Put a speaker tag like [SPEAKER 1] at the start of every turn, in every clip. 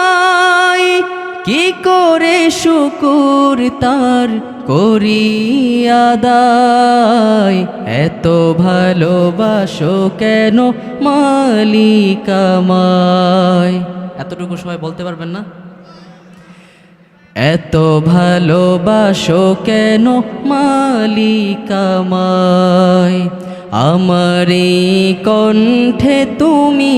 [SPEAKER 1] কি করে শুকুর তার করি আদায়। এত ভালোবাসো কেন মালিকামায় এতটুকু সবাই বলতে পারবেন না? এত ভালোবাসো কেন মালিক আমায়? আমার এই কণ্ঠে তুমি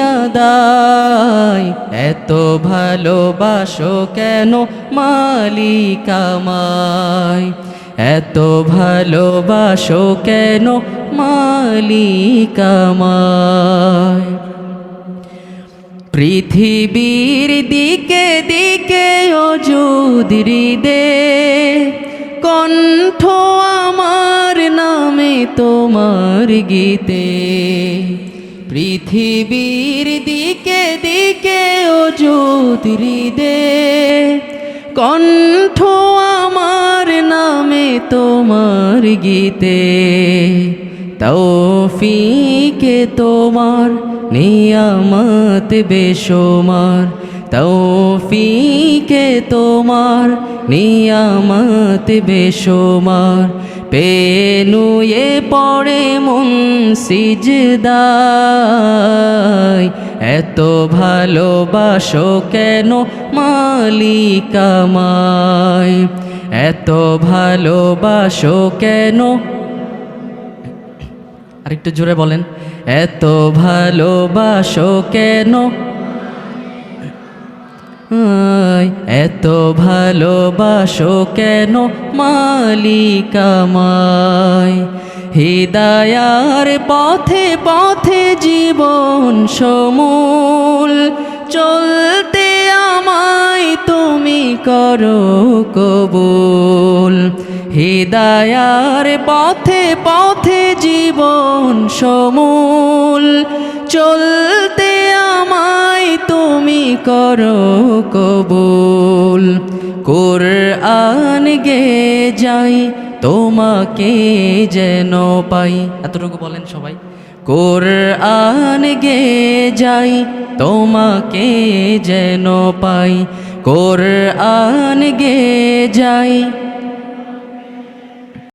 [SPEAKER 1] আদায় এত ভালোবাসো কেন মালিক আমায়? এত ভালোবাসো কেন মালিক আমায়? পৃথিবীর দিকে দিকে অযুদরি দে কণ্ঠ আমার নামে তোমার গীতে পৃথিবীর দিকে দিকে অযুদরি দে কণ্ঠ আমার নামে তোমার গীতে, তৌফিকে তোমার নিয়ামত বেশোমার, তৌফিকে তোমার নিয়ামত বেশোমার পেনুয়ে পড়ে মন সিজদায়। এত ভালোবাসো কেন মালিক আমায় এত ভালোবাসো কেন আরেকটু জোরে বলেন। এত ভালোবাসো কেন এত ভালোবাসো কেন মালিক আমায়? হৃদয়ার পথে পথে জীবন সমূল। চলতে আমায় তুমি করো কবুল। হৃদয়ার পথে পথে জীবন সমূল। চলতে করো কবুল। কোরআন গে যাই, তোমাকে যেন পাই। এতটুকু বলেন সবাই। কোরআন গে যাই, তোমাকে যেন পাই। কোরআন গে যাই